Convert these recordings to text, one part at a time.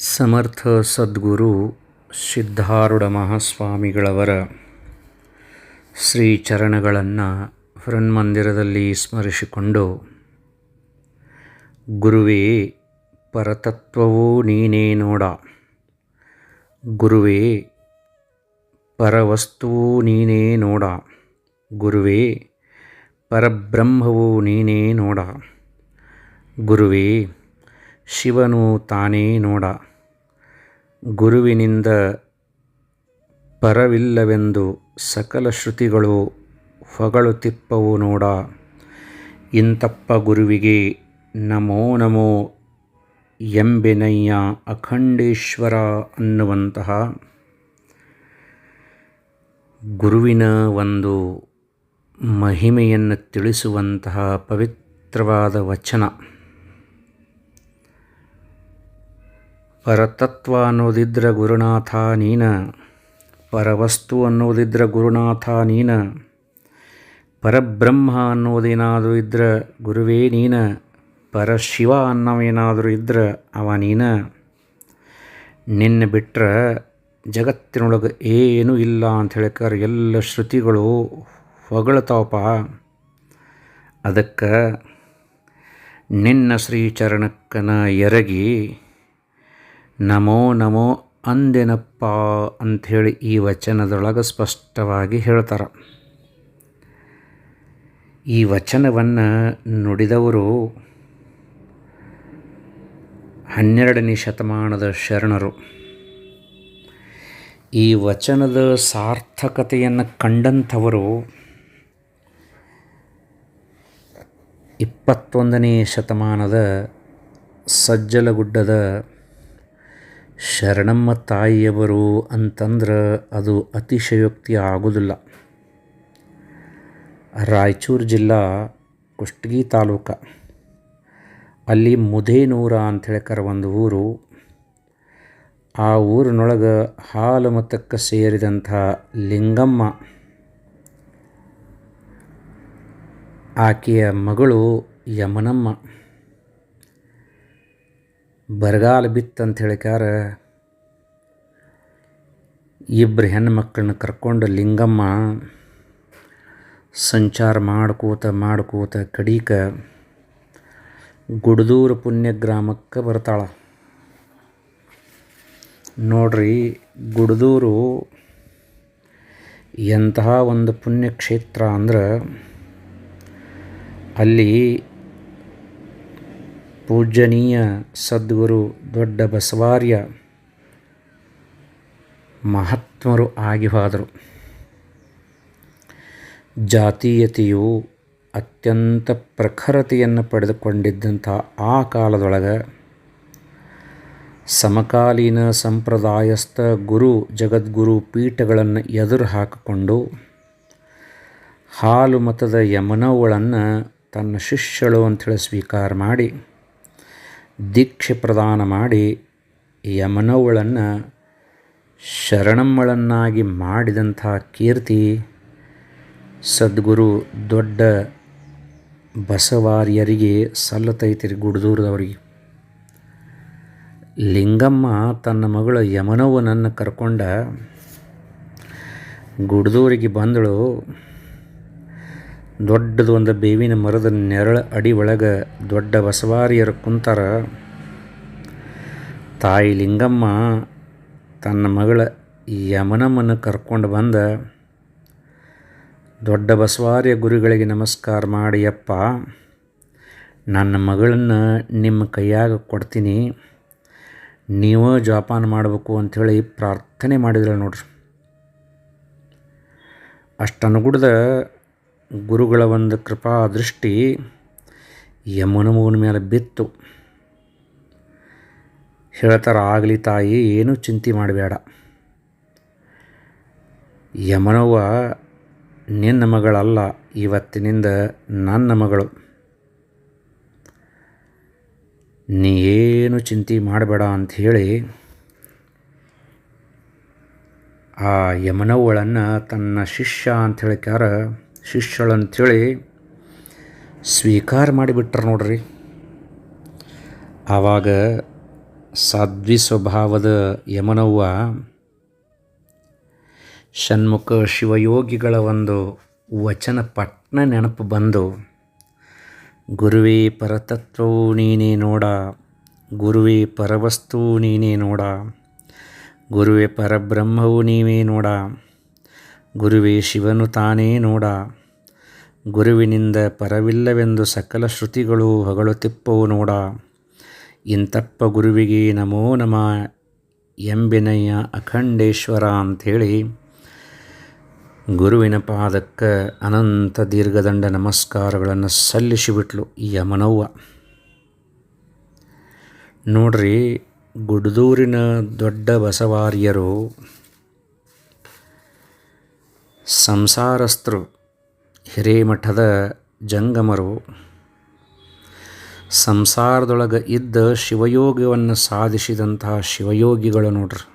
ಸಮರ್ಥ ಸದ್ಗುರು ಸಿದ್ಧಾರೂಢ ಮಹಾಸ್ವಾಮಿಗಳವರ ಶ್ರೀ ಚರಣಗಳನ್ನು ಹೃನ್ಮಂದಿರದಲ್ಲಿ ಸ್ಮರಿಸಿಕೊಂಡು, ಗುರುವೇ, ಪರತತ್ವವೂ ನೀನೇ ನೋಡ. ಗುರುವೇ, ಪರವಸ್ತುವೂ ನೀನೇ ನೋಡ. ಗುರುವೇ, ಪರಬ್ರಹ್ಮವೂ ನೀನೇ ನೋಡ. ಗುರುವೇ, ಶಿವನು ತಾನೇ ನೋಡ. ಗುರುವಿನಿಂದ ಪರವಿಲ್ಲವೆಂದು ಸಕಲ ಶ್ರುತಿಗಳು ಹೊಗಳುತಿಪ್ಪವು ನೋಡ. ಇಂತಪ್ಪ ಗುರುವಿಗೆ, ನಮೋ ನಮೋ ಎಂಬೆನಯ್ಯ ಅಖಂಡೇಶ್ವರ ಅನ್ನುವಂತಹ ಗುರುವಿನ ಒಂದು ಮಹಿಮೆಯನ್ನು ತಿಳಿಸುವಂತಹ ಪವಿತ್ರವಾದ ವಚನ. ಪರತತ್ವ ಅನ್ನೋದಿದ್ರ ಗುರುನಾಥ ನೀನ, ಪರವಸ್ತು ಅನ್ನೋದಿದ್ರ ಗುರುನಾಥ ನೀನ, ಪರಬ್ರಹ್ಮ ಅನ್ನೋದೇನಾದರೂ ಇದ್ರ ಗುರುವೇ ನೀನ, ಪರಶಿವ ಅನ್ನೋವೇನಾದರೂ ಇದ್ರ ಅವ ನೀನ. ನಿನ್ನ ಬಿಟ್ಟರೆ ಜಗತ್ತಿನೊಳಗೆ ಏನೂ ಇಲ್ಲ ಅಂತ ಹೇಳ್ಕಾರ ಎಲ್ಲ ಶ್ರುತಿಗಳು ಹೊಗಳತಾವಪ್ಪ ಅದಕ್ಕೆ ನಿನ್ನ ಶ್ರೀಚರಣಕ್ಕನ ಎರಗಿ ನಮೋ ನಮೋ ಅಂದೆನಪ್ಪ ಅಂಥೇಳಿ ಈ ವಚನದೊಳಗೆ ಸ್ಪಷ್ಟವಾಗಿ ಹೇಳ್ತಾರೆ. ಈ ವಚನವನ್ನು ನುಡಿದವರು ಹನ್ನೆರಡನೇ ಶತಮಾನದ ಶರಣರು. ಈ ವಚನದ ಸಾರ್ಥಕತೆಯನ್ನು ಕಂಡಂಥವರು ಇಪ್ಪತ್ತೊಂದನೇ ಶತಮಾನದ ಸಜ್ಜಲಗುಡ್ಡದ ಶರಣಮ್ಮ ತಾಯಿಯವರು ಅಂತಂದ್ರೆ ಅದು ಅತಿಶಯೋಕ್ತಿ ಆಗೋದಿಲ್ಲ. ರಾಯಚೂರು ಜಿಲ್ಲಾ, ಕುಷ್ಟಗಿ ತಾಲೂಕು. ಅಲ್ಲಿ ಮುದೇನೂರ ಅಂಥೇಳಿಕರ ಒಂದು ಊರು. ಆ ಊರಿನೊಳಗೆ ಹಾಲು ಮತಕ್ಕೆ ಸೇರಿದಂಥ ಲಿಂಗಮ್ಮ. ಆಕೆಯ ಮಗಳು ಯಮನಮ್ಮ. ಬರಗಾಲ ಬಿತ್ತಂತ ಹೇಳಿಕಾರ ಇಬ್ಬರು ಹೆಣ್ಣುಮಕ್ಕಳನ್ನ ಕರ್ಕೊಂಡು ಲಿಂಗಮ್ಮ ಸಂಚಾರ ಮಾಡ್ಕೋತ ಮಾಡ್ಕೋತ ಕಡೀಕ ಗುಡದೂರು ಪುಣ್ಯ ಗ್ರಾಮಕ್ಕೆ ಬರ್ತಾಳ. ನೋಡ್ರಿ, ಗುಡದೂರು ಎಂತಹ ಒಂದು ಪುಣ್ಯಕ್ಷೇತ್ರ ಅಂದ್ರೆ ಅಲ್ಲಿ ಪೂಜನೀಯ ಸದ್ಗುರು ದೊಡ್ಡ ಬಸವಾರ್ಯ ಮಹಾತ್ಮರು ಆಗಿ ಹೋದರು. ಜಾತೀಯತೆಯು ಅತ್ಯಂತ ಪ್ರಖರತೆಯನ್ನು ಪಡೆದುಕೊಂಡಿದ್ದಂಥ ಆ ಕಾಲದೊಳಗೆ ಸಮಕಾಲೀನ ಸಂಪ್ರದಾಯಸ್ಥ ಗುರು ಜಗದ್ಗುರು ಪೀಠಗಳನ್ನು ಎದುರು ಹಾಕಿಕೊಂಡು ಹಾಲು ಮತದ ಯಮನವುಗಳನ್ನು ತನ್ನ ಶಿಷ್ಯಳು ಅಂಥೇಳಿ ಸ್ವೀಕಾರ ಮಾಡಿ ದೀಕ್ಷೆ ಪ್ರದಾನ ಮಾಡಿ ಯಮನವುಗಳನ್ನು ಶರಣಮ್ಮಳನ್ನಾಗಿ ಮಾಡಿದಂಥ ಕೀರ್ತಿ ಸದ್ಗುರು ದೊಡ್ಡ ಬಸವಾರ್ಯರಿಗೆ ಸಲ್ಲತೈತಿರಿ ಗುಡ್ದೂರದವರಿಗೆ. ಲಿಂಗಮ್ಮ ತನ್ನ ಮಗಳ ಯಮನವನನ್ನು ಕರ್ಕೊಂಡ ಗುಡ್ದೂರಿಗೆ ಬಂದಳು. ದೊಡ್ಡದು ಒಂದು ಬೇವಿನ ಮರದ ನೆರಳ ಅಡಿ ಒಳಗೆ ದೊಡ್ಡ ಬಸವಾರಿಯರು ಕುಂತಾರ. ತಾಯಿ ಲಿಂಗಮ್ಮ ತನ್ನ ಮಗಳ ಯಮನಮ್ಮನ ಕರ್ಕೊಂಡು ಬಂದ, ದೊಡ್ಡ ಬಸವಾರ್ಯ ಗುರುಗಳಿಗೆ ನಮಸ್ಕಾರ ಮಾಡಿಯಪ್ಪ ನನ್ನ ಮಗಳನ್ನು ನಿಮ್ಮ ಕೈಯಾಗ ಕೊಡ್ತೀನಿ. ನೀವು ಜೋಪಾನ ಮಾಡಬೇಕು ಅಂಥೇಳಿ ಪ್ರಾರ್ಥನೆ ಮಾಡಿದ್ರು ನೋಡ್ರಿ. ಅಷ್ಟನುಗುಡ್ದ ಗುರುಗಳ ಒಂದು ಕೃಪಾ ದೃಷ್ಟಿ ಯಮುನಮೂನ ಮೇಲೆ ಬಿತ್ತು. ಹೇಳ್ತಾರ, ಆಗಲಿ ತಾಯಿ, ಏನೂ ಚಿಂತೆ ಮಾಡಬೇಡ. ಯಮನವ್ವ ನಿನ್ನ ಮಗಳಲ್ಲ, ಇವತ್ತಿನಿಂದ ನನ್ನ ಮಗಳು. ನೀ ಏನು ಚಿಂತೆ ಮಾಡಬೇಡ ಅಂಥೇಳಿ ಆ ಯಮನವ್ವಳನ್ನು ತನ್ನ ಶಿಷ್ಯ ಅಂತ ಹೇಳಿಕಾರ ಶಿಷ್ಯಳು ಅಂಥೇಳಿ ಸ್ವೀಕಾರ ಮಾಡಿಬಿಟ್ರು ನೋಡ್ರಿ. ಆವಾಗ ಸಾಧ್ವಿ ಸ್ವಭಾವದ ಯಮನವ್ವ ಷಣ್ಮುಖ ಶಿವಯೋಗಿಗಳ ಒಂದು ವಚನ ಪಟ್ನ ನೆನಪು ಬಂದು, ಗುರುವೇ ಪರತತ್ವವು ನೀನೇ ನೋಡ, ಗುರುವೇ ಪರವಸ್ತು ನೀನೇ ನೋಡ, ಗುರುವೇ ಪರಬ್ರಹ್ಮವು ನೀವೇ ನೋಡ, ಗುರುವೇ ಶಿವನು ತಾನೇ ನೋಡ. ಗುರುವಿನಿಂದ ಪರವಿಲ್ಲವೆಂದು ಸಕಲ ಶ್ರುತಿಗಳು ಹೊಗಳುತಿಪ್ಪವು ನೋಡ. ಇಂತಪ್ಪ ಗುರುವಿಗೆ ನಮೋ ನಮ ಎಂಬಿನಯ್ಯ ಅಖಂಡೇಶ್ವರ ಅಂಥೇಳಿ ಗುರುವಿನ ಪಾದಕ್ಕೆ ಅನಂತ ದೀರ್ಘದಂಡ ನಮಸ್ಕಾರಗಳನ್ನು ಸಲ್ಲಿಸಿಬಿಟ್ಲು ಈ ಯಮನವ್ವ. ನೋಡ್ರಿ, ಗುಡ್ದೂರಿನ ದೊಡ್ಡ ಬಸವಾರ್ಯರು ಸಂಸಾರಸ್ಥರು ಹಿರೇಮಠದ ಜಂಗಮರು ಸಂಸಾರದೊಳಗೆ ಇದ್ದ ಶಿವಯೋಗವನ್ನು ಸಾಧಿಸಿದಂತಹ ಶಿವಯೋಗಿಗಳು ನೋಡ್ರಿ.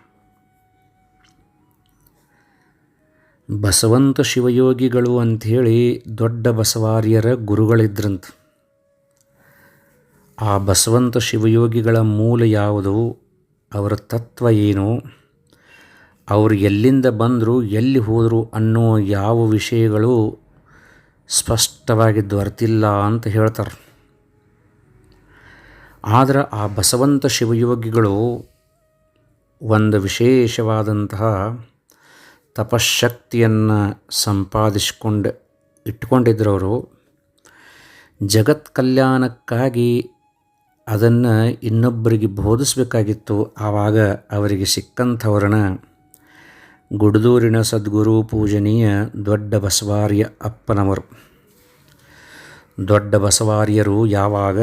ಬಸವಂತ ಶಿವಯೋಗಿಗಳು ಅಂಥೇಳಿ ದೊಡ್ಡ ಬಸವಾರ್ಯರ ಗುರುಗಳಿದ್ರಂತ. ಆ ಬಸವಂತ ಶಿವಯೋಗಿಗಳ ಮೂಲ ಯಾವುದು, ಅವರ ತತ್ವ ಏನು, ಅವರು ಎಲ್ಲಿಂದ ಬಂದರು, ಎಲ್ಲಿ ಹೋದರು ಅನ್ನೋ ಯಾವ ವಿಷಯಗಳು ಸ್ಪಷ್ಟವಾಗಿ ದೊರೆತಿಲ್ಲ ಅಂತ ಹೇಳ್ತಾರೆ. ಆದರೆ ಆ ಬಸವಂತ ಶಿವಯೋಗಿಗಳು ಒಂದು ವಿಶೇಷವಾದಂತಹ ತಪಶಕ್ತಿಯನ್ನು ಸಂಪಾದಿಸಿಕೊಂಡು ಇಟ್ಕೊಂಡಿದ್ರು ಅವರು ಜಗತ್ ಕಲ್ಯಾಣಕ್ಕಾಗಿ ಅದನ್ನು ಇನ್ನೊಬ್ಬರಿಗೆ ಬೋಧಿಸಬೇಕಾಗಿತ್ತು. ಆವಾಗ ಅವರಿಗೆ ಸಿಕ್ಕಂಥವ್ರನ್ನ ಗುಡ್ದೂರಿನ ಸದ್ಗುರು ಪೂಜನೀಯ ದೊಡ್ಡ ಬಸವಾರ್ಯ ಅಪ್ಪನವರು. ದೊಡ್ಡ ಬಸವಾರ್ಯರು ಯಾವಾಗ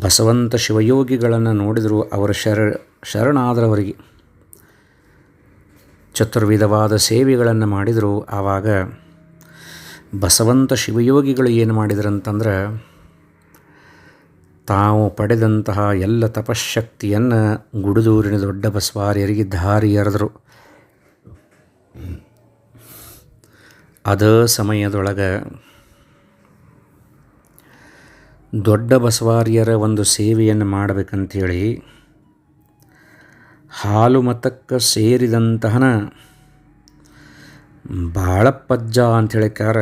ಬಸವಂತ ಶಿವಯೋಗಿಗಳನ್ನು ನೋಡಿದರು ಅವರ ಶರ, ಶರಣಾದರವರಿಗೆ. ಚತುರ್ವಿಧವಾದ ಸೇವೆಗಳನ್ನು ಮಾಡಿದರು ಆವಾಗ ಬಸವಂತ ಶಿವಯೋಗಿಗಳು ಏನು ಮಾಡಿದ್ರಂತಂದ್ರೆ ತಾವು ಪಡೆದಂತಹ ಎಲ್ಲ ತಪಶಕ್ತಿಯನ್ನು ಗುಡುದೂರಿನ ದೊಡ್ಡ ಬಸವಾರ್ಯರಿಗೆ ದಾರಿ ಎರೆದರು. ಅದ ಸಮಯದೊಳಗೆ ದೊಡ್ಡ ಬಸವಾರ್ಯರ ಒಂದು ಸೇವೆಯನ್ನು ಮಾಡಬೇಕಂಥೇಳಿ ಹಾಲು ಮತಕ್ಕೆ ಸೇರಿದಂತಹ ಬಾಳಪ್ಪಜ್ಜ ಅಂಥೇಳಿಕಾರ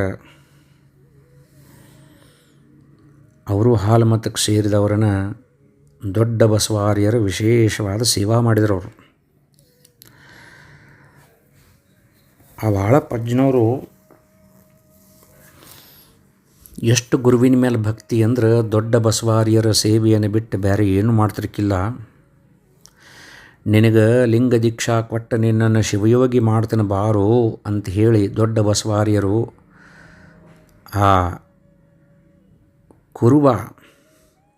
ಅವರು ಹಾಲು ಮತಕ್ಕೆ ಸೇರಿದವರನ್ನು ದೊಡ್ಡ ಬಸವಾರ್ಯರು ವಿಶೇಷವಾದ ಸೇವಾ ಮಾಡಿದರು ಅವರು. ಆ ಬಾಳಪ್ಪಜ್ಜನವರು ಎಷ್ಟು ಗುರುವಿನ ಮೇಲೆ ಭಕ್ತಿ ಅಂದ್ರೆ ದೊಡ್ಡ ಬಸವಾರ್ಯರ ಸೇವೆಯನ್ನು ಬಿಟ್ಟು ಬೇರೆ ಏನು ಮಾಡ್ತಿರ್ಕಿಲ್ಲ. ನಿನಗೆ ಲಿಂಗ ದೀಕ್ಷಾ ಕೊಟ್ಟ ನಿನ್ನನ್ನು ಶಿವಯೋಗಿ ಮಾಡ್ತಾನೆ ಬಾರೋ ಅಂತ ಹೇಳಿ ದೊಡ್ಡ ಬಸವಾರ್ಯರು ಆ ಕುರುವ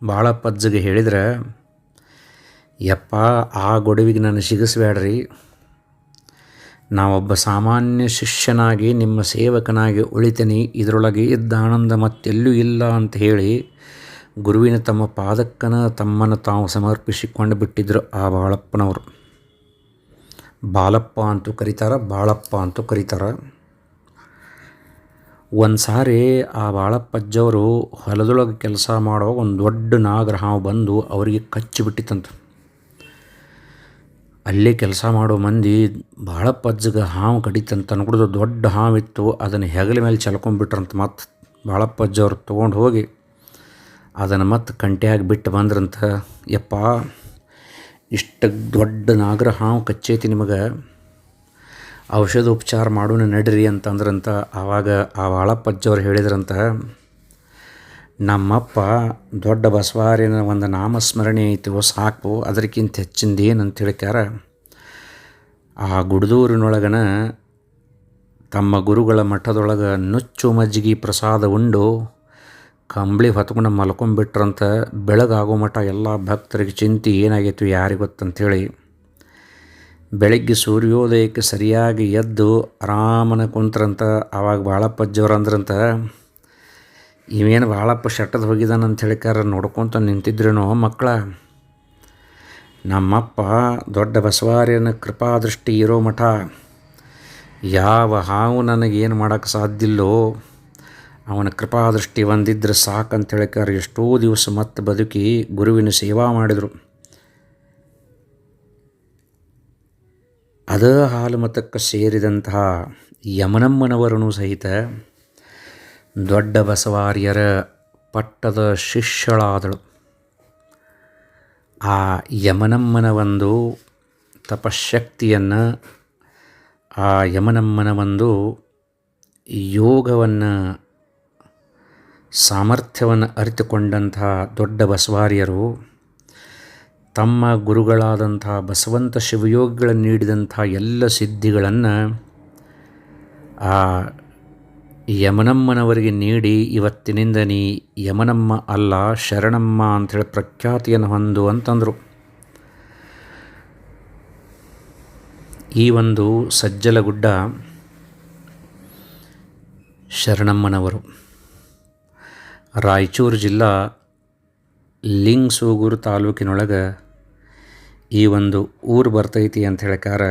ಬಾಳಪ್ಪಜ್ಜಗೆ ಹೇಳಿದ್ರೆ, ಯಪ್ಪ, ಆ ಗೊಡವಿಗೆ ನಾನು ಸಿಗಿಸ್ಬೇಡ್ರಿ ನಾವೊಬ್ಬ ಸಾಮಾನ್ಯ ಶಿಷ್ಯನಾಗಿ, ನಿಮ್ಮ ಸೇವಕನಾಗಿ ಉಳಿತೀನಿ, ಇದರೊಳಗೆ ಇದ್ದ ಆನಂದ ಮತ್ತೆಲ್ಲೂ ಇಲ್ಲ ಅಂತ ಹೇಳಿ ಗುರುವಿನ ತಮ್ಮ ಪಾದಕ್ಕನ ತಮ್ಮನ್ನು ತಾವು ಸಮರ್ಪಿಸಿಕೊಂಡು ಬಿಟ್ಟಿದ್ದರು ಆ ಬಾಳಪ್ಪನವರು. ಬಾಲಪ್ಪ ಅಂತೂ ಕರೀತಾರೆ, ಬಾಳಪ್ಪ ಅಂತೂ ಕರೀತಾರ. ಒಂದು ಸಾರಿ ಆ ಬಾಳಪ್ಪಜ್ಜವರು ಹೊಲದೊಳಗೆ ಕೆಲಸ ಮಾಡೋ ಒಂದು ದೊಡ್ಡ ನಾಗರ ಹಾವು ಬಂದು ಅವರಿಗೆ ಕಚ್ಚಿಬಿಟ್ಟಿತ್ತಂತ. ಅಲ್ಲೇ ಕೆಲಸ ಮಾಡೋ ಮಂದಿ ಭಾಳ ಪಜ್ಜಗೆ ಹಾವು ಕಡಿತಂತ ಅನ್ಕೊಡ್ದು, ದೊಡ್ಡ ಹಾವಿತ್ತು, ಅದನ್ನು ಹೆಗಲ ಮೇಲೆ ಚಲ್ಕೊಂಡ್ಬಿಟ್ರಂತ ಮತ್ತು ಭಾಳ ಪಜ್ಜವ್ರು ತೊಗೊಂಡು ಹೋಗಿ ಅದನ್ನು ಮತ್ತೆ ಕಂಟ್ಯಾಗಿ ಬಿಟ್ಟು ಬಂದ್ರಂತ, ಯಪ್ಪ, ಇಷ್ಟು ದೊಡ್ಡ ನಾಗರ ಹಾವು ಕಚ್ಚೈತಿ ನಿಮಗೆ ಔಷಧ ಉಪಚಾರ ಮಾಡೋಣ ನಡ್ರಿ ಅಂತಂದ್ರಂತ, ಆವಾಗ ಆ ಬಾಳಪ್ಪಜ್ಜವ್ರು ಹೇಳಿದ್ರಂತ ನಮ್ಮಪ್ಪ ದೊಡ್ಡ ಬಸವಾರಿನ ಒಂದು ನಾಮಸ್ಮರಣೆ ಐತಿವೋ ಸಾಕು, ಅದಕ್ಕಿಂತ ಹೆಚ್ಚಿಂದ ಅಂತ ಹೇಳ್ಕ್ಯಾರ ಆ ಗುಡ್ದೂರಿನೊಳಗನ ತಮ್ಮ ಗುರುಗಳ ಮಠದೊಳಗೆ ನುಚ್ಚು ಮಜ್ಜಿಗೆ ಪ್ರಸಾದ ಉಂಡು, ಕಂಬಳಿ ಹೊತ್ಕೊಂಡು ಮಲ್ಕೊಂಬಿಟ್ರಂತ ಬೆಳಗಾಗೋ ಮಠ ಎಲ್ಲ ಭಕ್ತರಿಗೆ ಚಿಂತೆ ಏನಾಗೈತು ಯಾರಿಗೆ ಗೊತ್ತಂಥೇಳಿ ಬೆಳಗ್ಗೆ ಸೂರ್ಯೋದಯಕ್ಕೆ ಸರಿಯಾಗಿ ಎದ್ದು ಆರಾಮನ ಕುಂತ್ರಂತ ಆವಾಗ ಭಾಳ ಅಂದ್ರಂತ ಇವೇನು ಭಾಳಪ್ಪ ಶಟ್ಟದ ಅಂತ ಹೇಳಿಕಾರ ನೋಡ್ಕೊತ ನಿಂತಿದ್ರೇನೋ ಮಕ್ಕಳ. ನಮ್ಮಪ್ಪ ದೊಡ್ಡ ಬಸವಾರ್ಯನ ಕೃಪಾದೃಷ್ಟಿ ಇರೋ ಮಠ. ಯಾವ ಹಾವು ನನಗೇನು ಮಾಡೋಕ್ಕೆ ಸಾಧ್ಯಲ್ಲೋ, ಅವನ ಕೃಪಾದೃಷ್ಟಿ ಒಂದಿದ್ರೆ ಅಂತ ಹೇಳಿಕಾರ ಎಷ್ಟೋ ದಿವಸ ಮತ್ತೆ ಬದುಕಿ ಗುರುವಿನ ಸೇವಾ ಮಾಡಿದರು. ಅದ ಹಾಲು ಮತಕ್ಕೆ ಸೇರಿದಂತಹ ಯಮನಮ್ಮನವರನ್ನು ಸಹಿತ ದೊಡ್ಡ ಬಸವಾರ್ಯರ ಪಟ್ಟದ ಶಿಷ್ಯಳಾದಳು. ಆ ಯಮನಮ್ಮನ ಒಂದು ತಪಶಕ್ತಿಯನ್ನು, ಆ ಯಮನಮ್ಮನ ಒಂದು ಯೋಗವನ್ನು, ಸಾಮರ್ಥ್ಯವನ್ನು ಅರಿತುಕೊಂಡಂತಹ ದೊಡ್ಡ ಬಸವಾರ್ಯರು ತಮ್ಮ ಗುರುಗಳಾದಂಥ ಬಸವಂತ ಶಿವಯೋಗಿಗಳನ್ನು ನೀಡಿದಂಥ ಎಲ್ಲ ಸಿದ್ಧಿಗಳನ್ನು, ಆ ಯಮನಮ್ಮನವರಿಗೆ ನೀಡಿ ಇವತ್ತಿನಿಂದ ನೀ ಯಮನಮ್ಮ ಅಲ್ಲ ಶರಣಮ್ಮ ಅಂಥೇಳಿ ಪ್ರಖ್ಯಾತಿಯನ್ನು ಹೊಂದು ಅಂತಂದರು. ಈ ಒಂದು ಸಜ್ಜಲಗುಡ್ಡ ಶರಣಮ್ಮನವರು. ರಾಯಚೂರು ಜಿಲ್ಲಾ ಲಿಂಗ್ಸೂಗೂರು ತಾಲೂಕಿನೊಳಗೆ ಈ ಒಂದು ಊರು ಬರ್ತೈತಿ ಅಂತ ಹೇಳ್ಕಾರ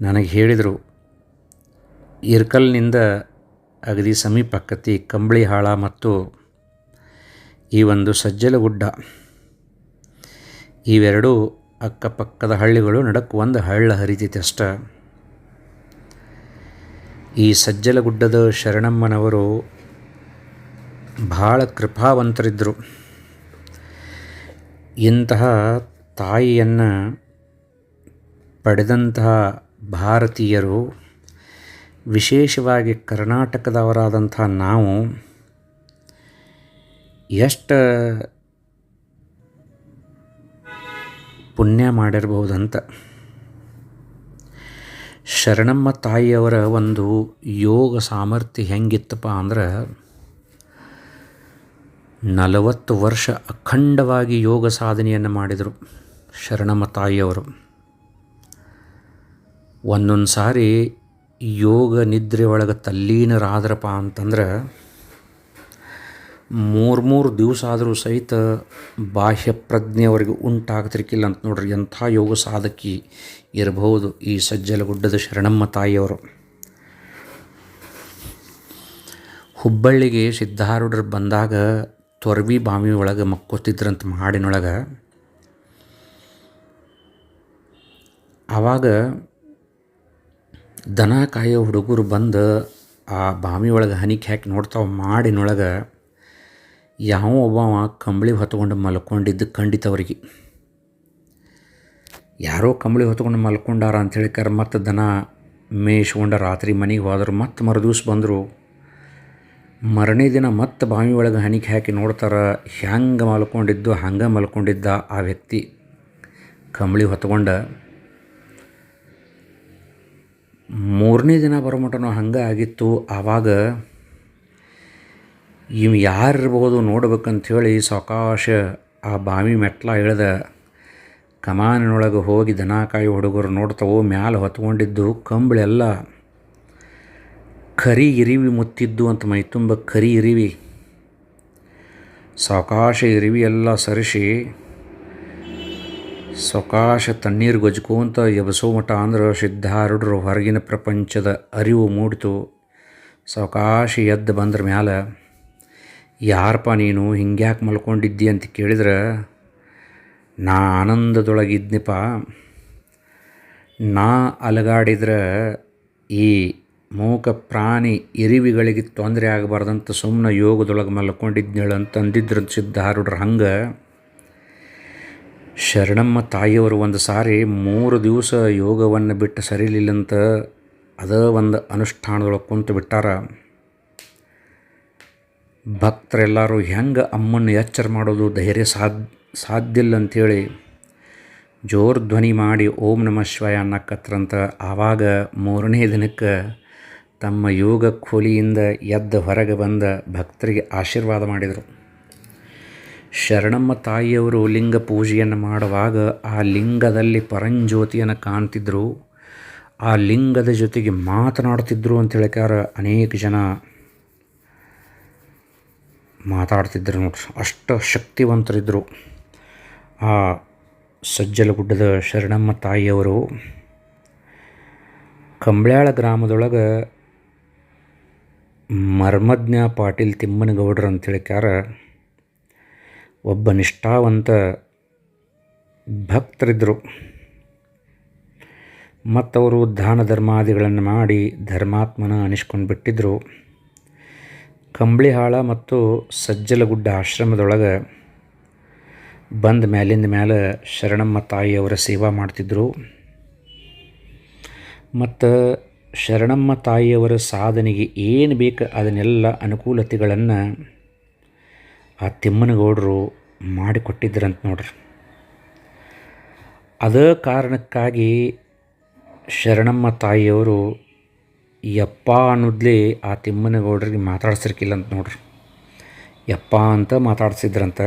ನನಗೆ ಹೇಳಿದರು ಇರ್ಕಲ್ನಿಂದ ಅಗದಿ ಸಮೀಪಕ್ಕತಿ ಕಂಬಳಿಹಾಳ ಮತ್ತು ಈ ಒಂದು ಸಜ್ಜಲಗುಡ್ಡ. ಇವೆರಡೂ ಅಕ್ಕಪಕ್ಕದ ಹಳ್ಳಿಗಳು ನಡಕ್ಕೆ ಒಂದು ಹಳ್ಳ ಹರಿತೈತೆ ಅಷ್ಟ ಈ ಸಜ್ಜಲಗುಡ್ಡದ ಶರಣಮ್ಮನವರು ಭಾಳ ಕೃಪಾವಂತರಿದ್ದರು. ಇಂತಹ ತಾಯಿಯನ್ನು ಪಡೆದಂತಹ ಭಾರತೀಯರು ವಿಶೇಷವಾಗಿ ಕರ್ನಾಟಕದವರಾದಂಥ ನಾವು ಎಷ್ಟು ಪುಣ್ಯ ಮಾಡಿರಬಹುದಂತ. ಶರಣಮ್ಮ ತಾಯಿಯವರ ಒಂದು ಯೋಗ ಸಾಮರ್ಥ್ಯ ಹೆಂಗಿತ್ತಪ್ಪ ಅಂದ್ರೆ ನಲವತ್ತು ವರ್ಷ ಅಖಂಡವಾಗಿ ಯೋಗ ಸಾಧನೆಯನ್ನು ಮಾಡಿದರು ಶರಣಮ್ಮ ತಾಯಿಯವರು. ಒಂದೊಂದು ಸಾರಿ ಯೋಗ ನಿದ್ರೆ ಒಳಗೆ ತಲ್ಲೀನರಾದ್ರಪ್ಪ ಅಂತಂದ್ರೆ ಮೂರು ಮೂರು ದಿವಸ ಆದರೂ ಸಹಿತ ಬಾಹ್ಯ ಪ್ರಜ್ಞೆ ಅವರಿಗೆ ಉಂಟಾಗ್ತಿರ್ಕಿಲ್ಲ ಅಂತ ನೋಡ್ರಿ. ಎಂಥ ಯೋಗ ಸಾಧಕಿ ಇರಬಹುದು ಈ ಸಜ್ಜಲಗುಡ್ಡದ ಶರಣಮ್ಮ ತಾಯಿಯವರು. ಹುಬ್ಬಳ್ಳಿಗೆ ಸಿದ್ಧಾರೂಢರು ಬಂದಾಗ ತೊರವಿ ಬಾವಿ ಒಳಗೆ ಮಕ್ಕೋತಿದ್ರಂತ ಮಾಡಿನೊಳಗೆ ಆವಾಗ ದನ ಕಾಯೋ ಹುಡುಗರು ಬಂದು ಆ ಬಾವಿ ಒಳಗೆ ಹನಿಕೆ ಹಾಕಿ ನೋಡ್ತಾವ ಮಾಡಿನೊಳಗೆ ಯಾವ ಒಬ್ಬವ ಕಂಬಳಿ ಹೊತ್ಕೊಂಡು ಮಲ್ಕೊಂಡಿದ್ದು ಖಂಡಿತವ್ರಿಗೆ. ಯಾರೋ ಕಂಬಳಿ ಹೊತ್ಕೊಂಡು ಮಲ್ಕೊಂಡಾರ ಅಂಥೇಳಿ ಕರ್ ಮತ್ತು ದನ ಮೇಯಿಸ್ಕೊಂಡು ರಾತ್ರಿ ಮನೆಗೆ ಹೋದ್ರು, ಮತ್ತೆ ಮರುದಿವ್ಸ ಬಂದರು. ಮರನೇ ದಿನ ಮತ್ತೆ ಬಾವಿ ಒಳಗೆ ಹನಿಗೆ ಹಾಕಿ ನೋಡ್ತಾರೆ ಹೆಂಗೆ ಮಲ್ಕೊಂಡಿದ್ದು, ಹಂಗೆ ಮಲ್ಕೊಂಡಿದ್ದ ಆ ವ್ಯಕ್ತಿ ಕಂಬಳಿ ಹೊತ್ಕೊಂಡ ಮೂರನೇ ದಿನ ಬರೋ ಮಟನೂ ಹಂಗೆ ಆಗಿತ್ತು, ಆವಾಗ ಇವು ಯಾರಿರ್ಬೋದು ನೋಡ್ಬೇಕಂಥೇಳಿ ಸಾವಕಾಶ ಆ ಬಾವಿ ಮೆಟ್ಲ ಇಳ್ದ ಕಮಾನಿನೊಳಗೆ ಹೋಗಿ ದನ ಕಾಯಿ ಹುಡುಗರು ನೋಡ್ತಾವೋ, ಮ್ಯಾಲೆ ಹೊತ್ಕೊಂಡಿದ್ದು ಕಂಬಳೆಲ್ಲ ಕರಿ ಇರಿವಿ ಮುತ್ತಿದ್ದು ಅಂತ ಮೈ ತುಂಬ ಕರಿ ಇರಿವಿ. ಸಾವಕಾಶ ಇರಿವಿ ಎಲ್ಲ ಸರಿಸಿ ಸೊಕಾಶ ತಣ್ಣೀರು ಗೊಜ್ಕೋಂತ ಎಬಸೋ ಮಠ ಅಂದ್ರೆ ಸಿದ್ಧಾರೂಢರು ಹೊರಗಿನ ಪ್ರಪಂಚದ ಅರಿವು ಮೂಡಿತು. ಸಾವಕಾಶ ಎದ್ದು ಬಂದ್ರ ಮ್ಯಾಲ ಯಾರಪ್ಪ ನೀನು ಹಿಂಗ್ಯಾಕೆ ಮಲ್ಕೊಂಡಿದ್ದಿ? ಅಂತ ಕೇಳಿದ್ರೆ, ನಾ ಆನಂದದೊಳಗಿದ್ನಪ್ಪ ನಾ ಅಲಗಾಡಿದ್ರೆ ಈ ಮೂಕ ಪ್ರಾಣಿ ಇರಿವಿಗಳಿಗೆ ತೊಂದರೆ ಆಗಬಾರ್ದಂತ ಸುಮ್ಮನೆ ಯೋಗದೊಳಗೆ ಮಲ್ಕೊಂಡಿದ್ನೇಳು ಅಂತ ಅಂದಿದ್ರಂತ ಸಿದ್ಧಾರೂಢರು ಹಂಗೆ. ಶರಣಮ್ಮ ತಾಯಿಯವರು ಒಂದು ಸಾರಿ ಮೂರು ದಿವಸ ಯೋಗವನ್ನು ಬಿಟ್ಟು ಸರಿಲಿಲ್ಲಂತ ಅದ ಒಂದು ಅನುಷ್ಠಾನದೊಳಗೆ ಕುಂತು ಬಿಟ್ಟಾರ. ಭಕ್ತರೆಲ್ಲರೂ ಹೆಂಗೆ ಅಮ್ಮನ್ನು ಎಚ್ಚರ ಮಾಡೋದು ಧೈರ್ಯ ಸಾಧ್ಯ ಸಾಧ್ಯ ಇಲ್ಲ ಅಂಥೇಳಿ ಜೋರು ಧ್ವನಿ ಮಾಡಿ ಓಂ ನಮಃ ಶಿವಾಯ ಅನ್ನಕತ್ರಂತ ಆವಾಗ ಮೂರನೇ ದಿನಕ್ಕೆ ತಮ್ಮ ಯೋಗ ಖೋಲಿಯಿಂದ ಎದ್ದು ಹೊರಗೆ ಬಂದ ಭಕ್ತರಿಗೆ ಆಶೀರ್ವಾದ ಮಾಡಿದರು. ಶರಣಮ್ಮ ತಾಯಿಯವರು ಲಿಂಗ ಪೂಜೆಯನ್ನು ಮಾಡುವಾಗ ಆ ಲಿಂಗದಲ್ಲಿ ಪರಂಜ್ಯೋತಿಯನ್ನು ಕಾಣ್ತಿದ್ರು. ಆ ಲಿಂಗದ ಜೊತೆಗೆ ಮಾತನಾಡ್ತಿದ್ರು ಅಂತ ಹೇಳ್ಕಾರ ಅನೇಕ ಜನ. ಮಾತಾಡ್ತಿದ್ರು ನೋಡ್ರಿ ಅಷ್ಟು ಶಕ್ತಿವಂತರಿದ್ದರು ಆ ಸಜ್ಜಲಗುಡ್ಡದ ಶರಣಮ್ಮ ತಾಯಿಯವರು ಕಂಬ್ಳ್ಯಾಳ ಗ್ರಾಮದೊಳಗೆ ಮರ್ಮಜ್ಞ ಪಾಟೀಲ್ ತಿಮ್ಮನಗೌಡ್ರು ಅಂತ ಹೇಳ್ಕ್ಯಾರ. ಒಬ್ಬ ನಿಷ್ಠಾವಂತ ಭಕ್ತರಿದ್ದರು. ಮತ್ತವರು ದಾನ ಧರ್ಮಾದಿಗಳನ್ನು ಮಾಡಿ ಧರ್ಮಾತ್ಮನ ಅನಿಸ್ಕೊಂಡು ಬಿಟ್ಟಿದ್ದರು ಕಂಬಳಿಹಾಳ ಮತ್ತು ಸಜ್ಜಲಗುಡ್ಡ ಆಶ್ರಮದೊಳಗೆ ಬಂದ ಮೇಲಿಂದ ಮೇಲೆ ಶರಣಮ್ಮ ತಾಯಿಯವರ ಸೇವಾ ಮಾಡ್ತಿದ್ದರು ಮತ್ತು ಶರಣಮ್ಮ ತಾಯಿಯವರ ಸಾಧನೆಗೆ ಏನು ಬೇಕು ಅದನ್ನೆಲ್ಲ ಅನುಕೂಲತೆಗಳನ್ನು ಆ ತಿಮ್ಮನಗೌಡರು ಮಾಡಿಕೊಟ್ಟಿದ್ರಂತ ನೋಡ್ರಿ. ಅದೇ ಕಾರಣಕ್ಕಾಗಿ ಶರಣಮ್ಮ ತಾಯಿಯವರು, ಯಪ್ಪ ಅನ್ನೋದ್ಲಿ ಆ ತಿಮ್ಮನಗೌಡರಿಗೆ ಮಾತಾಡ್ಸಿರ್ಕಿಲ್ಲ ಅಂತ ನೋಡ್ರಿ. ಯಪ್ಪ ಅಂತ ಮಾತಾಡ್ಸಿದ್ರಂತ.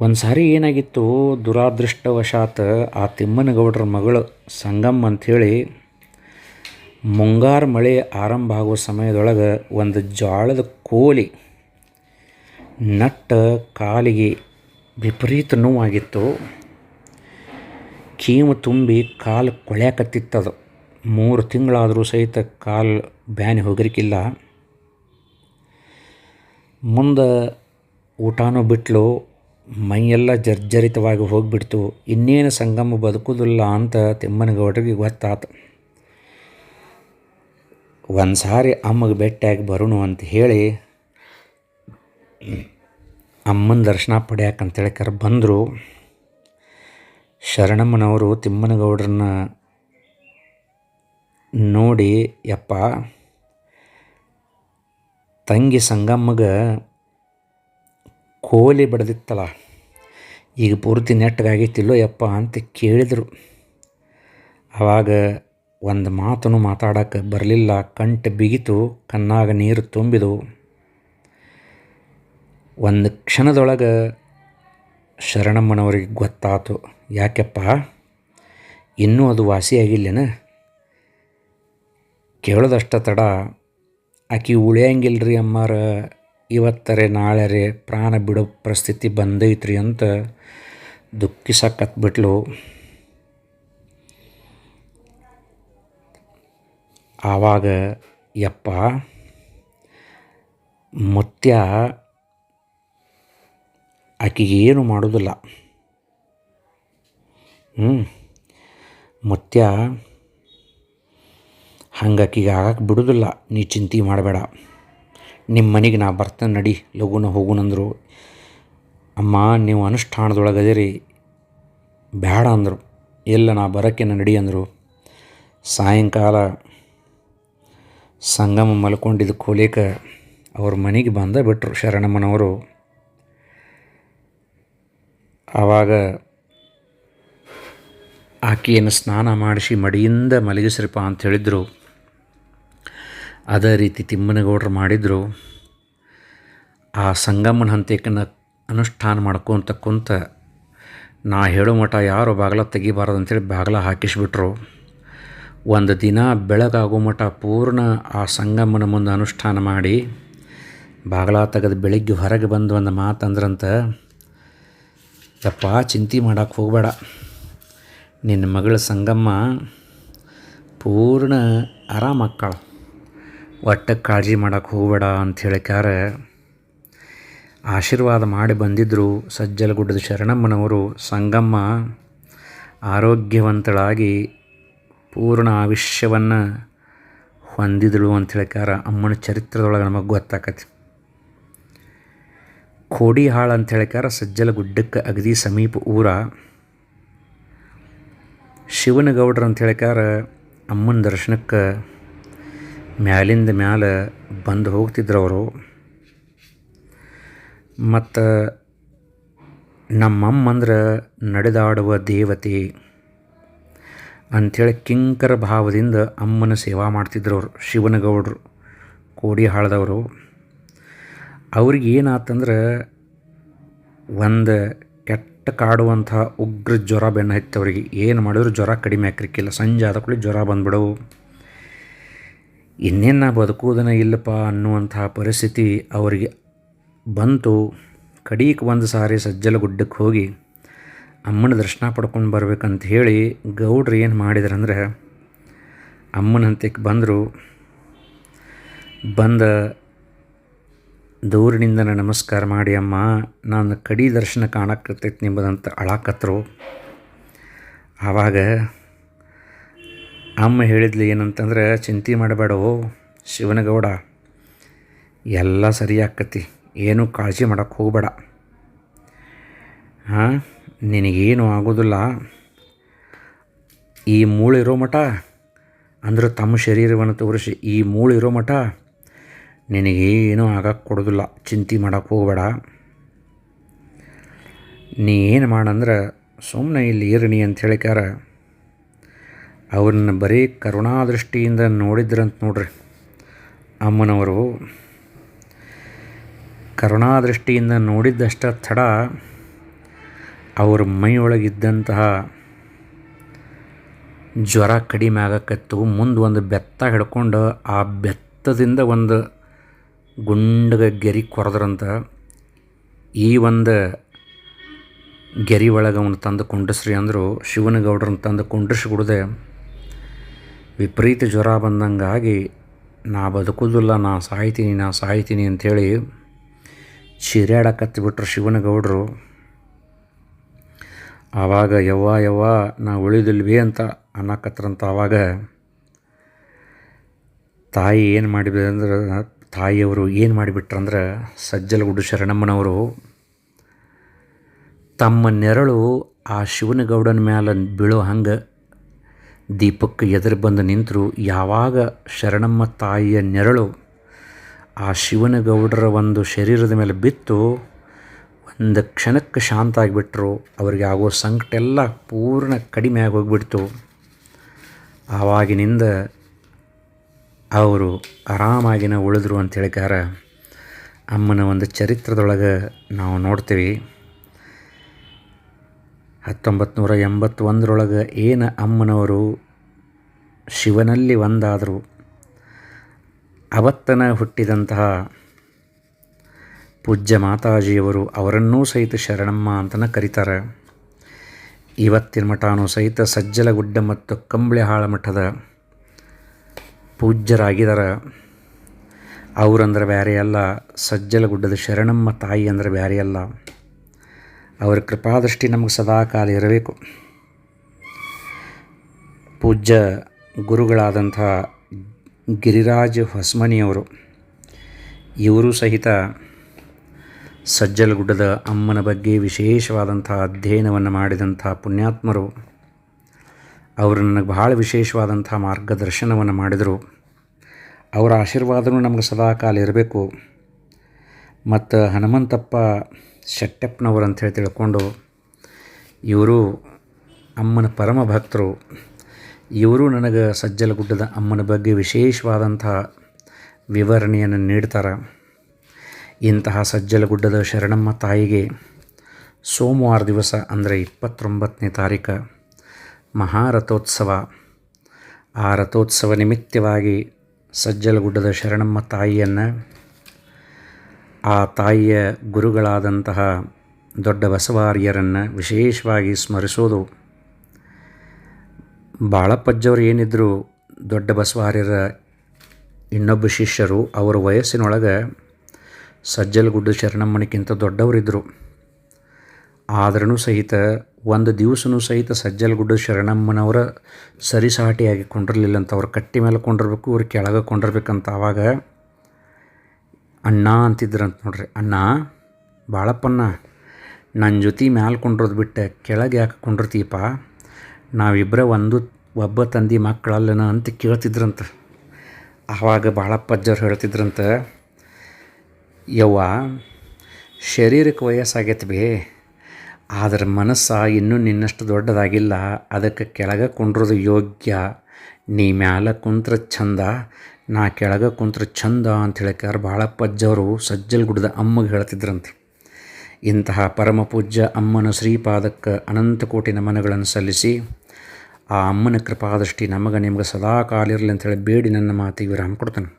ಒಂದು ಸಾರಿ ಏನಾಗಿತ್ತು, ದುರಾದೃಷ್ಟವಶಾತ್ ಆ ತಿಮ್ಮನಗೌಡರ ಮಗಳು ಸಂಗಮ್ಮ ಅಂಥೇಳಿ ಮುಂಗಾರು ಮಳೆ ಆರಂಭ ಆಗೋ ಸಮಯದೊಳಗೆ ಒಂದು ಜೋಳದ ಕೋಲಿ ನಟ್ಟ ಕಾಲಿಗೆ ವಿಪರೀತ ನೋವಾಗಿತ್ತು. ಕೀಮು ತುಂಬಿ ಕಾಲು ಕೊಳ್ಯಾಕತ್ತಿತ್ತದು. ಮೂರು ತಿಂಗಳಾದರೂ ಸಹಿತ ಕಾಲು ಬ್ಯಾನಿ ಹೋಗಿರ್ಕಿಲ್ಲ. ಮುಂದೆ ಊಟನೂ ಬಿಟ್ಲು. ಮೈಯೆಲ್ಲ ಜರ್ಜರಿತವಾಗಿ ಹೋಗಿಬಿಡ್ತು. ಇನ್ನೇನು ಸಂಗಮ ಬದುಕುವುದಿಲ್ಲ ಅಂತ ತಿಮ್ಮನಗೌಡರಿಗೆ ಗೊತ್ತಾತು. ಒಂದು ಸಾರಿ ಅಮ್ಮಗೆ ಭೇಟಿಯಾಗಿ ಬರೋಣ ಅಂತ ಹೇಳಿ ಅಮ್ಮನ ದರ್ಶನ ಪಡ್ಯಾಕಂತೇಳಿ ಕರೆ ಬಂದರು. ಶರಣಮ್ಮನವರು ತಿಮ್ಮನಗೌಡ್ರನ್ನ ನೋಡಿ, ಯಪ್ಪ, ತಂಗಿ ಸಂಗಮ್ಮಗೆ ಕೋಲಿ ಬಡ್ದಿತ್ತಲ್ಲ, ಈಗ ಪೂರ್ತಿ ನೆಟ್ಟಗಾಗಿತ್ತಿಲ್ಲೋ ಯಪ್ಪ ಅಂತ ಕೇಳಿದರು. ಆವಾಗ ಒಂದು ಮಾತನ್ನು ಮಾತಾಡೋಕ್ಕೆ ಬರಲಿಲ್ಲ ಕಂಠ ಬಿಗಿತು, ಕಣ್ಣಾಗ ನೀರು ತುಂಬಿದು. ಒಂದು ಕ್ಷಣದೊಳಗೆ ಶರಣಮ್ಮನವ್ರಿಗೆ ಗೊತ್ತಾತು, ಯಾಕೆಪ್ಪ? ಇನ್ನೂ ಅದು ವಾಸಿಯಾಗಿಲ್ಲೇನ? ಕೇಳೋದಷ್ಟ ತಡ, ಆಕಿ ರೀ ಅಮ್ಮಾರ, ಇವತ್ತರೆ ನಾಳೆ ಪ್ರಾಣ ಬಿಡೋ ಪರಿಸ್ಥಿತಿ ಬಂದೈತ್ರಿ ಅಂತ ದುಃಖಿಸಕತ್ಬಿಟ್ಲು. ಆವಾಗ, ಯಪ್ಪ ಮತ್ಯ ಆಕೆಗೆ ಮಾಡೋದಿಲ್ಲ. ಹ್ಞೂ ಮುತ್ಯ ಹಂಗೆ ಆಕಿಗೆ ಆಗಕ್ಕೆ ಬಿಡೋದಿಲ್ಲ. ನೀ ಚಿಂತೆ ಮಾಡಬೇಡ. ನಿಮ್ಮ ಮನೆಗೆ ನಾ ಬರ್ತೇನೆ ನಡಿ ಲಘುನ ಹೋಗುನಂದರು ಅಮ್ಮ, ನೀವು ಅನುಷ್ಠಾನದೊಳಗೆ ಅದಿರಿ ಬೇಡ ಅಂದರು. ಎಲ್ಲ ನಾ ಬರೋಕ್ಕೆ ನಡಿ ಅಂದರು. ಸಾಯಂಕಾಲ ಸಂಗಮ ಮಲ್ಕೊಂಡಿದ್ದ ಕೋಲೇಕ ಅವ್ರ ಮನೆಗೆ ಬಂದ ಬಿಟ್ಟರು ಶರಣಮ್ಮನವರು. ಆವಾಗ ಆಕೆಯನ್ನು ಸ್ನಾನ ಮಾಡಿಸಿ ಮಡಿಯಿಂದ ಮಲಗಿಸ್ರಿಪ್ಪ ಅಂತ ಹೇಳಿದರು. ಅದೇ ರೀತಿ ತಿಮ್ಮನಗೌಡರು ಮಾಡಿದರು. ಆ ಸಂಗಮ್ಮನ ಹಂತಕ್ಕನ್ನು ಅನುಷ್ಠಾನ ಮಾಡ್ಕೊತ ಕುಂತ ನಾ ಹೇಳೋ ಮಠ ಯಾರು ಬಾಗಿಲ ತೆಗಿಬಾರ್ದು ಅಂತೇಳಿ ಬಾಗಿಲ ಹಾಕಿಸ್ಬಿಟ್ರು. ಒಂದು ದಿನ ಬೆಳಗಾಗೋ ಮಠ ಪೂರ್ಣ ಆ ಸಂಗಮನ ಮುಂದೆ ಅನುಷ್ಠಾನ ಮಾಡಿ ಬಾಗಲ ತೆಗೆದು ಬೆಳಿಗ್ಗೆ ಹೊರಗೆ ಬಂದು ಒಂದು ಮಾತಂದ್ರಂತ ಯಪ್ಪ, ಚಿಂತೆ ಮಾಡೋಕ್ಕೆ ಹೋಗಬೇಡ. ನಿನ್ನ ಮಗಳ ಸಂಗಮ್ಮ ಪೂರ್ಣ ಆರಾಮಕ್ಕಾಳ ಒಟ್ಟು ಕಾಳಜಿ ಮಾಡೋಕ್ಕೆ ಹೋಗಬೇಡ ಅಂತ ಹೇಳಿಕಾರ ಆಶೀರ್ವಾದ ಮಾಡಿ ಬಂದಿದ್ದರು ಸಜ್ಜಲಗುಡ್ಡದ ಶರಣಮ್ಮನವರು. ಸಂಗಮ್ಮ ಆರೋಗ್ಯವಂತಳಾಗಿ ಪೂರ್ಣ ಆವಿಷ್ಯವನ್ನು ಹೊಂದಿದಳು ಅಂತ ಹೇಳಿಕಾರ ಅಮ್ಮನ ಚರಿತ್ರದೊಳಗೆ ನಮಗೆ ಗೊತ್ತಾಕತಿ ಕೋಡಿಹಾಳ ಅಂತ ಹೇಳಿಕಾರ ಸಜ್ಜಲಗುಡ್ಡಕ್ಕೆ ಅಗದಿ ಸಮೀಪ ಊರ ಶಿವನಗೌಡ್ರ ಅಂತ ಹೇಳಿಕಾರ ಅಮ್ಮನ ದರ್ಶನಕ್ಕೆ ಮ್ಯಾಲಿಂದ ಮ್ಯಾಲೆ ಬಂದು ಹೋಗ್ತಿದ್ರು ಅವರು. ಮತ್ತು ನಮ್ಮಮ್ಮಂದ್ರೆ ನಡೆದಾಡುವ ದೇವತೆ ಅಂಥೇಳಿ ಕಿಂಕರ ಭಾವದಿಂದ ಅಮ್ಮನ ಸೇವಾ ಮಾಡ್ತಿದ್ರು ಅವರು ಶಿವನಗೌಡರು, ಕೋಡಿಹಾಳದವರು. ಅವ್ರಿಗೆ ಏನಾತಂದ್ರೆ ಒಂದು ಕೆಟ್ಟ ಕಾಡುವಂಥ ಉಗ್ರ ಜ್ವರ ಬೆನ್ನು ಅವರಿಗೆ. ಏನು ಮಾಡಿದ್ರು ಜ್ವರ ಕಡಿಮೆ ಆಕ್ರಿಕ್ಕಿಲ್ಲ ಸಂಜೆ ಆದ ಕೂಡಲೇ ಜ್ವರ ಬಂದ್ಬಿಡವು. ಇನ್ನೇನು ನಾ ಬದುಕುವುದನ್ನ ಇಲ್ಲಪ್ಪ ಅನ್ನುವಂಥ ಪರಿಸ್ಥಿತಿ ಅವರಿಗೆ ಬಂತು. ಕಡೀಕ್ ಒಂದು ಸಾರಿ ಸಜ್ಜಲ ಗುಡ್ಡಕ್ಕೆ ಹೋಗಿ ಅಮ್ಮನ ದರ್ಶನ ಪಡ್ಕೊಂಡು ಬರ್ಬೇಕಂತ ಹೇಳಿ ಗೌಡ್ರು ಏನು ಮಾಡಿದ್ರಂದ್ರೆ ಅಮ್ಮನ ಬಂದರು. ಬಂದ ದೂರಿನಿಂದ ನಮಸ್ಕಾರ ಮಾಡಿ, ಅಮ್ಮ, ನಾನು ಕಡಿ ದರ್ಶನ ಕಾಣಕತ್ತೈತಿ ನಿಂಬದಂತ ಅಳಾಕತ್ರು. ಆವಾಗ ಅಮ್ಮ ಹೇಳಿದ್ಲು ಏನಂತಂದ್ರೆ, ಚಿಂತೆ ಮಾಡಬೇಡೋ ಶಿವನಗೌಡ, ಎಲ್ಲ ಸರಿ ಏನೂ ಕಾಳಜಿ ಮಾಡೋಕ್ಕೆ ಹೋಗಬೇಡ. ಹಾಂ ನಿನಗೇನು ಆಗೋದಿಲ್ಲ. ಈ ಮೂಳಿರೋ ಮಠ, ಅಂದ್ರೆ ತಮ್ಮ ಶರೀರವನ್ನು ತೋರಿಸಿ ಈ ಮೂಳಿರೋ ಮಠ, ನಿನಗೇನು ಆಗಕ್ಕೆ ಕೊಡೋದಿಲ್ಲ. ಚಿಂತೆ ಮಾಡೋಕ್ಕೆ ಹೋಗಬೇಡ. ನೀ ಏನು ಮಾಡಂದ್ರೆ ಸುಮ್ಮನೆ ಇಲ್ಲಿ ಇರಣಿ ಅಂತ ಹೇಳಿಕಾರ ಅವ್ರನ್ನ ಬರೀ ಕರುಣಾದೃಷ್ಟಿಯಿಂದ ನೋಡಿದ್ರಂತ ನೋಡ್ರಿ ಅಮ್ಮನವರು. ಕರುಣಾದೃಷ್ಟಿಯಿಂದ ನೋಡಿದ್ದಷ್ಟ ತಡ. ಅವ್ರ ಮೈಯೊಳಗಿದ್ದಂತಹ ಜ್ವರ ಕಡಿಮೆ ಆಗಕತ್ತು, ಮುಂದೆ ಒಂದು ಬೆತ್ತ ಹಿಡ್ಕೊಂಡು ಆ ಬೆತ್ತದಿಂದ ಒಂದು ಗುಂಡಗ ಗೆರಿ ಕೊರೆದ್ರಂತ ಈ ಒಂದು ಗೆರಿ ಒಳಗೆ ಅವನು ತಂದು ಕುಂಡಿಸ್ರಿ ಅಂದರು ಶಿವನಗೌಡ್ರನ್ನ ತಂದು ಕುಂಡ್ರಿಸಿ ಕುಡ್ದೆ ವಿಪರೀತ ಜ್ವರ ಬಂದಂಗಾಗಿ ನಾ ಬದುಕೋದಿಲ್ಲ, ನಾ ಸಾಯ್ತೀನಿ ನಾ ಸಾಯ್ತೀನಿ ಅಂಥೇಳಿ ಬಿಟ್ರು ಶಿವನಗೌಡರು ಆವಾಗ ಯವ್ವ ಯವ್ವ, ನಾ ಉಳಿದಿಲ್ವಿ ಅಂತ ಅನ್ನಕತ್ರಂತ ಆವಾಗ ತಾಯಿ ಏನು ಮಾಡಿಬಿಟ್ಟಂದ್ರೆ ತಾಯಿಯವರು ಏನು ಮಾಡಿಬಿಟ್ರಂದ್ರೆ ಸಜ್ಜಲಗುಡ್ಡು ಶರಣಮ್ಮನವರು, ತಮ್ಮ ನೆರಳು ಆ ಶಿವನಗೌಡನ ಮ್ಯಾಲೆ ಬೀಳೋ ಹಂಗೆ ದೀಪಕ್ಕೆ ಎದುರು ಬಂದು ನಿಂತರು. ಯಾವಾಗ ಶರಣಮ್ಮ ತಾಯಿಯ ನೆರಳು ಆ ಶಿವನಗೌಡರ ಒಂದು ಶರೀರದ ಮೇಲೆ ಬಿತ್ತು ಒಂದು ಕ್ಷಣಕ್ಕೆ ಶಾಂತ ಆಗಿಬಿಟ್ರು ಅವರಿಗೆ ಆಗೋ ಸಂಕಟ ಎಲ್ಲ ಪೂರ್ಣ ಕಡಿಮೆ ಆಗೋಗ್ಬಿಡ್ತು. ಆವಾಗಿನಿಂದ ಅವರು ಆರಾಮಾಗಿನ ಉಳಿದ್ರು ಅಂತ ಹೇಳಿಕಾರ ಅಮ್ಮನ ಒಂದು ಚರಿತ್ರದೊಳಗೆ ನಾವು ನೋಡ್ತೀವಿ. ಹತ್ತೊಂಬತ್ತು ನೂರ ಎಂಬತ್ತೊಂದರೊಳಗೆ ಏನು ಅಮ್ಮನವರು ಶಿವನಲ್ಲಿ ಒಂದಾದರು. ಅವತ್ತನ ಹುಟ್ಟಿದಂತಹ ಪೂಜ್ಯ ಮಾತಾಜಿಯವರು ಅವರನ್ನೂ ಸಹಿತ ಶರಣಮ್ಮ ಅಂತನ ಕರೀತಾರೆ. ಇವತ್ತಿನ ಮಠನೂ ಸಹಿತ ಸಜ್ಜಲಗುಡ್ಡ ಮತ್ತು ಕಂಬಳಿಹಾಳ ಮಠದ ಪೂಜ್ಯರಾಗಿದ್ದಾರೆ ಅವರಂದ್ರೆ ಬೇರೆ ಅಲ್ಲ, ಸಜ್ಜಲಗುಡ್ಡದ ಶರಣಮ್ಮ ತಾಯಿ ಅಂದರೆ ಬೇರೆ ಅಲ್ಲ. ಅವರ ಕೃಪಾದೃಷ್ಟಿ ನಮಗೆ ಸದಾಕಾಲ ಇರಬೇಕು. ಪೂಜ್ಯ ಗುರುಗಳಾದಂಥ ಗಿರಿರಾಜ್ ಹೊಸ್ಮನಿಯವರು, ಇವರು ಸಹಿತ ಸಜ್ಜಲಗುಡ್ಡದ ಅಮ್ಮನ ಬಗ್ಗೆ ವಿಶೇಷವಾದಂಥ ಅಧ್ಯಯನವನ್ನು ಮಾಡಿದಂಥ ಪುಣ್ಯಾತ್ಮರು, ಅವರು ನನಗೆ ಭಾಳ ವಿಶೇಷವಾದಂಥ ಮಾರ್ಗದರ್ಶನವನ್ನು ಮಾಡಿದರು. ಅವರ ಆಶೀರ್ವಾದನೂ ನಮಗೆ ಸದಾ ಕಾಲ ಇರಬೇಕು. ಮತ್ತು ಹನುಮಂತಪ್ಪ ಶೆಟ್ಟಪ್ಪನವರು ಹೇಳಿ ತಿಳ್ಕೊಂಡು, ಇವರು ಅಮ್ಮನ ಪರಮ ಭಕ್ತರು. ಇವರು ನನಗೆ ಸಜ್ಜಲಗುಡ್ಡದ ಅಮ್ಮನ ಬಗ್ಗೆ ವಿಶೇಷವಾದಂಥ ವಿವರಣೆಯನ್ನು ನೀಡ್ತಾರೆ. ಇಂತಹ ಸಜ್ಜಲಗುಡ್ಡದ ಶರಣಮ್ಮ ತಾಯಿಗೆ ಸೋಮವಾರ ದಿವಸ, ಅಂದರೆ ಇಪ್ಪತ್ತೊಂಬತ್ತನೇ ತಾರೀಕು ಮಹಾರಥೋತ್ಸವ. ಆ ರಥೋತ್ಸವ ನಿಮಿತ್ತವಾಗಿ ಸಜ್ಜಲಗುಡ್ಡದ ಶರಣಮ್ಮ ತಾಯಿಯನ್ನು, ಆ ತಾಯಿಯ ಗುರುಗಳಾದಂತಹ ದೊಡ್ಡ ಬಸವಾರ್ಯರನ್ನು ವಿಶೇಷವಾಗಿ ಸ್ಮರಿಸೋದು. ಬಾಳಪ್ಪಜ್ಜವರು ಏನಿದ್ರು ದೊಡ್ಡ ಬಸವಾರ್ಯರ ಇನ್ನೊಬ್ಬ ಶಿಷ್ಯರು, ಅವರ ವಯಸ್ಸಿನೊಳಗೆ ಸಜ್ಜಲಗುಡ್ಡ ಶರಣಮ್ಮನಿಗಿಂತ ದೊಡ್ಡವರಿದ್ದರು. ಆದ್ರೂ ಸಹಿತ, ಒಂದು ದಿವಸನೂ ಸಹಿತ ಸಜ್ಜಲಗುಡ್ಡ ಶರಣಮ್ಮನವರ ಸರಿಸಾಟಿಯಾಗಿ ಕೊಂಡಿರಲಿಲ್ಲ ಅಂತ ಅವ್ರು ಕಟ್ಟಿ ಮೇಲೆ ಕೊಂಡಿರ್ಬೇಕು, ಇವ್ರು ಕೆಳಗೆ ಕೊಂಡಿರ್ಬೇಕಂತ ಆವಾಗ, ಅಣ್ಣ ಅಂತಿದ್ರಂತ ನೋಡ್ರಿ. ಅಣ್ಣ, ಬಾಳಪ್ಪಣ್ಣ ನನ್ನ ಜೊತೆ ಮ್ಯಾಲೆ ಕೊಂಡಿರೋದು ಬಿಟ್ಟೆ ಕೆಳಗೆ ಯಾಕೆ ಕೊಂಡಿರ್ತೀಪ ನಾವಿಬ್ಬರ ಒಂದು, ಒಬ್ಬ ತಂದೆ ಮಕ್ಕಳಲ್ಲನ ಅಂತ ಕೇಳ್ತಿದ್ರಂತ. ಆವಾಗ ಭಾಳಪ್ಪಜ್ಜರು ಹೇಳ್ತಿದ್ರಂತ ಯವ್ವ, ಶರೀರಕ್ಕೆ ವಯಸ್ಸಾಗೈತೆ ಬೇ. ಆದ್ರೆ ಮನಸ್ಸು ಇನ್ನೂ ನಿನ್ನಷ್ಟು ದೊಡ್ಡದಾಗಿಲ್ಲ. ಅದಕ್ಕೆ ಕೆಳಗೆ ಕುಂಡ್ರದು ಯೋಗ್ಯ. ನೀ ಮ್ಯಾಲ ಕುಂತ್ರ ಚಂದ ನಾ ಕೆಳಗೆ ಕುಂತ್ರ ಚಂದ ಅಂತ ಹೇಳಕ್ಕಾರ ಭಾಳ ಪಜ್ಜವರು. ಸಜ್ಜಲ್ ಗುಡ್ದ ಅಮ್ಮಗೆ ಹೇಳ್ತಿದ್ರಂತೆ. ಇಂತಹ ಪರಮ ಪೂಜ್ಯ ಅಮ್ಮನ ಶ್ರೀಪಾದಕ್ಕೆ ಅನಂತ ಕೋಟಿ ನಮನಗಳನ್ನು ಸಲ್ಲಿಸಿ, ಆ ಅಮ್ಮನ ಕೃಪಾದೃಷ್ಟಿ ನಮಗೆ ನಿಮ್ಗೆ ಸದಾ ಕಾಲಿರಲಿ ಅಂತೇಳಿ ಬೇಡಿ ನನ್ನ ಮಾತಿಗೆ ವಿರಾಮ ಕೊಡ್ತಾನೆ.